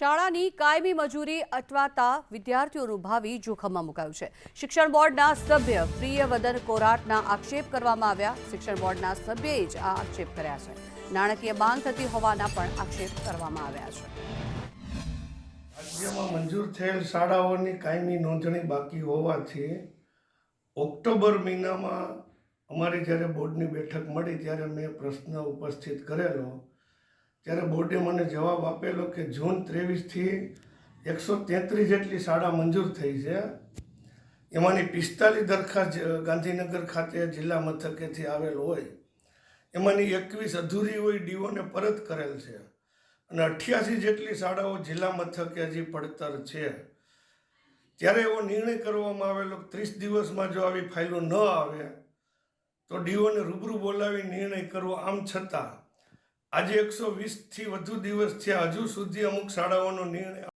શાળાની કાયમી મજૂરી અટવાતા વિદ્યાર્થીઓનું ભાવિ જોખમમાં મુકાયું છે. શિક્ષણ બોર્ડના સભ્ય પ્રિયવદન કોરાટના આક્ષેપ કરવામાં આવ્યા. શિક્ષણ બોર્ડના સભ્યએ જ આ આક્ષેપ કર્યા છે. નાણાકીય માંગ થતી હોવાના પણ આક્ષેપ કરવામાં આવ્યા છે. રાજ્યમાં મંજૂર થયેલ શાળાઓની કાયમી નોંધણી બાકી હોવાથી ઓક્ટોબર મહિનામાં અમારી જ્યારે બોર્ડની બેઠક મળી, ત્યારે મેં પ્રશ્ન ઉપસ્થિત કરેલો ત્યારે બોર્ડે મને જવાબ આપેલો કે જૂન ત્રેવીસથી એકસો તેત્રીસ જેટલી શાળા મંજૂર થઈ છે. એમાંની પિસ્તાલીસ દરખાસ્ત ગાંધીનગર ખાતે જિલ્લા મથકેથી આવેલ હોય. એમાંની એકવીસ અધૂરી હોય ડીઓને પરત કરેલ છે. અને અઠ્યાસી જેટલી શાળાઓ જિલ્લા મથકે હજી પડતર છે. ત્યારે એવો નિર્ણય કરવામાં આવેલો ત્રીસ દિવસમાં જો આવી ફાઇલો ન આવે, તો ડીઓને રૂબરૂ બોલાવી નિર્ણય કરવો આમ છતાં આજે એકસો વીસથી વધુ દિવસ થયા. હજુ સુધી અમુક શાળાઓનો નિર્ણય